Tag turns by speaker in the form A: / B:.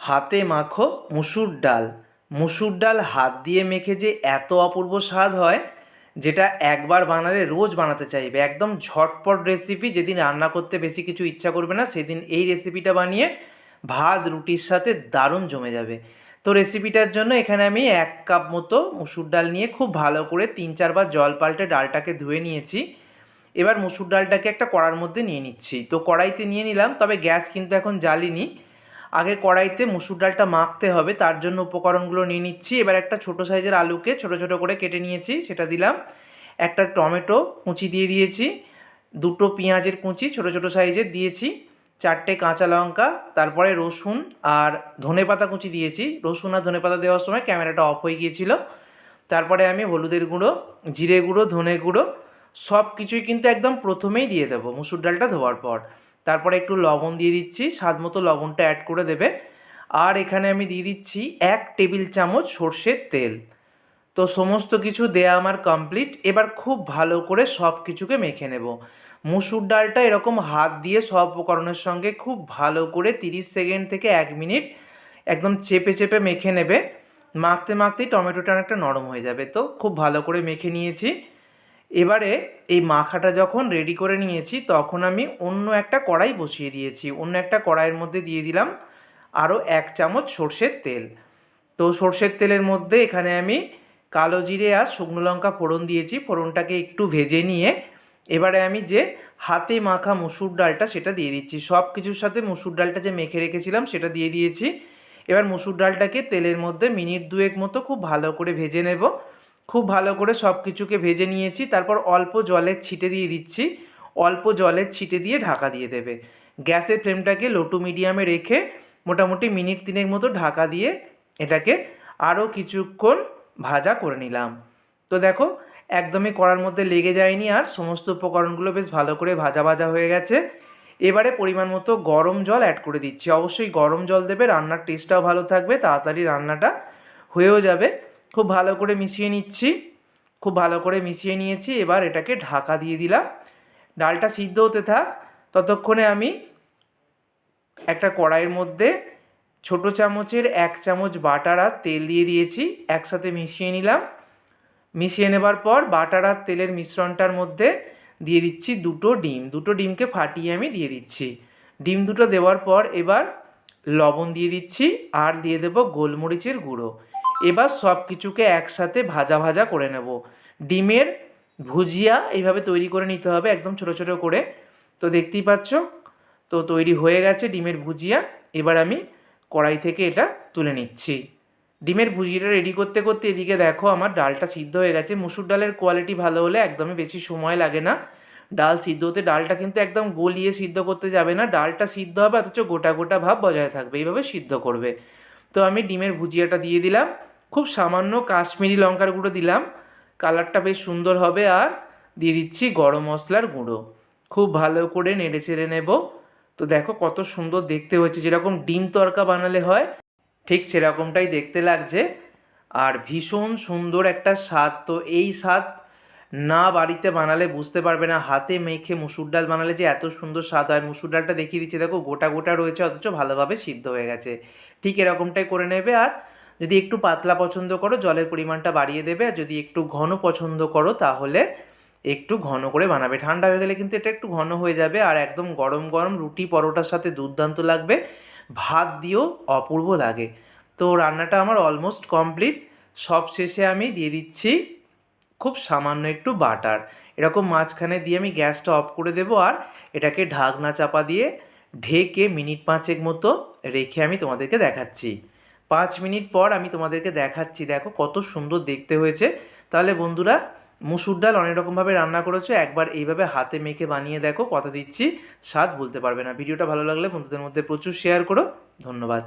A: হাতে মাখো মুসুর ডাল। মুসুর ডাল হাত দিয়ে মেখে যে এত অপূর্ব স্বাদ হয়, যেটা একবার বানালে রোজ বানাতে চাইবে। একদম ঝটপট রেসিপি যেদিন রান্না করতে বেশি কিছু ইচ্ছা করবে না, সেদিন এই রেসিপিটা বানিয়ে ভাত, রুটির সাথে দারুণ জমে যাবে। তো রেসিপিটার জন্য এখানে আমি এক কাপ মতো মুসুর ডাল নিয়ে খুব ভালো করে তিন চারবার জল পাল্টে ডালটাকে ধুয়ে নিয়েছি। এবার মুসুর ডালটাকে একটা কড়ার মধ্যে নিয়ে নিচ্ছি। তো কড়াইতে নিয়ে নিলাম, তবে গ্যাস কিন্তু এখন জ্বালিনি। আগে কড়াইতে মুসুর ডালটা মাখতে হবে, তার জন্য উপকরণগুলো নিয়ে নিচ্ছি। এবার একটা ছোট সাইজের আলুকে ছোট ছোট করে কেটে নিয়েছি, সেটা দিলাম। একটা টমেটো কুচি দিয়ে দিয়েছি, দুটো পেঁয়াজের কুচি ছোট ছোট সাইজের দিয়েছি, চারটে কাঁচা লঙ্কা, তারপরে রসুন আর ধনেপাতা কুচি দিয়েছি। রসুন আর ধনেপাতা দেওয়ার সময় ক্যামেরাটা অফ হয়ে গিয়েছিল। তারপরে আমি হলুদের গুঁড়ো, জিরে গুঁড়ো, ধনে গুঁড়ো সব কিছুই কিন্তু একদম প্রথমেই দিয়ে দেবো মুসুর ডালটা ধোয়ার পর। তারপরে একটু লবণ দিয়ে দিচ্ছি, স্বাদ মতো লবণটা অ্যাড করে দেবে। আর এখানে আমি দিয়ে দিচ্ছি এক টেবিল চামচ সর্ষের তেল। তো সমস্ত কিছু দেয়া আমার কমপ্লিট এবার খুব ভালো করে সব কিছুকে মেখে নেব। মুসুর ডালটা এরকম হাত দিয়ে সব উপকরণের সঙ্গে খুব ভালো করে তিরিশ সেকেন্ড থেকে এক মিনিট একদম চেপে চেপে মেখে নেবে। মাখতে মাখতেই টমেটোটা অনেকটা নরম হয়ে যাবে। তো খুব ভালো করে মেখে নিয়েছি। এবারে এই মাখাটা যখন রেডি করে নিয়েছি, তখন আমি অন্য একটা কড়াই বসিয়ে দিয়েছি। অন্য একটা কড়াইয়ের মধ্যে দিয়ে দিলাম আরও এক চামচ সর্ষের তেল। তো সর্ষের তেলের মধ্যে এখানে আমি কালো জিরে আর শুকনো লঙ্কা ফোড়ন দিয়েছি। ফোড়নটাকে একটু ভেজে নিয়ে এবারে আমি যে হাতে মাখা মুসুর ডালটা সেটা দিয়ে দিচ্ছি। সব কিছুর সাথে মুসুর ডালটা যে মেখে রেখেছিলাম সেটা দিয়ে দিয়েছি। এবার মুসুর ডালটাকে তেলের মধ্যে মিনিট দুয়েক মতো খুব ভালো করে ভেজে নেব। খুব ভালো করে সব কিছুকে ভেজে নিয়েছি, তারপর অল্প জলের ছিটে দিয়ে দিচ্ছি। অল্প জলের ছিটে দিয়ে ঢাকা দিয়ে দেবে। গ্যাসের ফ্লেমটাকে লো টু মিডিয়ামে রেখে মোটামুটি মিনিট তিনেক মতো ঢাকা দিয়ে এটাকে আরও কিছুক্ষণ ভাজা করে নিলাম। তো দেখো, একদমই কড়ার মধ্যে লেগে যায়নি আর সমস্ত উপকরণগুলো বেশ ভালো করে ভাজা ভাজা হয়ে গেছে। এবারে পরিমাণ মতো গরম জল অ্যাড করে দিচ্ছি। অবশ্যই গরম জল দেবে, রান্নার টেস্টটাও ভালো থাকবে, তাড়াতাড়ি রান্নাটা হয়েও যাবে। খুব ভালো করে মিশিয়ে নিচ্ছি। খুব ভালো করে মিশিয়ে নিয়েছি, এবার এটাকে ঢাকা দিয়ে দিলাম। ডালটা সিদ্ধ হতে থাক, ততক্ষণে আমি একটা কড়াইয়ের মধ্যে ছোট চামচের এক চামচ বাটার আর তেল দিয়ে দিয়েছি, একসাথে মিশিয়ে নিলাম। মিশিয়ে নেবার পর বাটার আর তেলের মিশ্রণটার মধ্যে দিয়ে দিচ্ছি দুটো ডিম। দুটো ডিমকে ফাটিয়ে আমি দিয়ে দিচ্ছি। ডিম দুটো দেওয়ার পর এবার লবণ দিয়ে দিচ্ছি, আর দিয়ে দেব গোলমরিচের গুঁড়ো। এবার সব কিছুকে একসাথে ভাজা ভাজা করে নেব। ডিমের ভুজিয়া এইভাবে তৈরি করে নিতে হবে একদম ছোট ছোট করে। তো দেখতেই পাচ্ছ, তো তৈরি হয়ে গেছে ডিমের ভুজিয়া। এবার আমি কড়াই থেকে এটা তুলে নিচ্ছি। ডিমের ভুজিয়াটা রেডি করতে করতে এদিকে দেখো আমার ডালটা সিদ্ধ হয়ে গেছে। মুসুর ডালের কোয়ালিটি ভালো হলে একদমই বেশি সময় লাগে না। ডাল সিদ্ধ হতে ডালটা কিন্তু একদম গলিয়ে সিদ্ধ করতে যাবে না। ডালটা সিদ্ধ হবে অথচ গোটা গোটা ভাব বজায় থাকবে। এইভাবে সিদ্ধ করবে। তো আমি ডিমের ভুজিয়াটা দিয়ে দিলাম। খুব সামান্য কাশ্মীরি লঙ্কার গুঁড়ো দিলাম। কালারটা বেশ সুন্দর হবে আর দিয়ে দিচ্ছি গরম মশলার গুঁড়ো। খুব ভালো করে নেড়ে চেড়ে নেব। তো দেখো কত সুন্দর দেখতে হয়েছে, যেরকম ডিম তড়কা বানালে হয়, ঠিক সেরকমটাই দেখতে লাগছে। আর ভীষণ সুন্দর একটা স্বাদ, তো এই স্বাদ না বাড়িতে বানালে বুঝতে পারবে না, হাতে মেখে মুসুর ডাল বানালে যে এত সুন্দর স্বাদ হয়। মুসুর ডালটা দেখিয়ে দিচ্ছে, দেখো গোটা গোটা রয়েছে, অথচ ভালোভাবে সিদ্ধ হয়ে গেছে। ঠিক এরকমটাই করে নেবে আর যদি একটু পাতলা পছন্দ করো, জলের পরিমাণটা বাড়িয়ে দেবে। আর যদি একটু ঘন পছন্দ করো, তাহলে একটু ঘন করে বানাবে। ঠান্ডা হয়ে গেলে কিন্তু এটা একটু ঘন হয়ে যাবে। আর একদম গরম গরম রুটি পরোটার সাথে দুর্দান্ত লাগবে। ভাত দিয়েও অপূর্ব লাগে। তো রান্নাটা আমার অলমোস্ট কমপ্লিট সব শেষে আমি দিয়ে দিচ্ছি খুব সামান্য একটু বাটার। এরকম মাঝখানে দিয়ে আমি গ্যাসটা অফ করে দেবো আর এটাকে ঢাকনা চাপা দিয়ে ঢেকে মিনিট পাঁচেক মতো রেখে আমি তোমাদেরকে দেখাচ্ছি। পাঁচ মিনিট পর আমি তোমাদেরকে দেখাচ্ছি, দেখো কত সুন্দর দেখতে হয়েছে। তাহলে বন্ধুরা, মুসুর ডাল অনেক রকমভাবে রান্না করেছ, একবার এইভাবে হাতে মেখে বানিয়ে দেখো, কথা দিচ্ছি, স্বাদ বলতে পারবে না। ভিডিওটা ভালো লাগলে বন্ধুদের মধ্যে প্রচুর শেয়ার করো। ধন্যবাদ।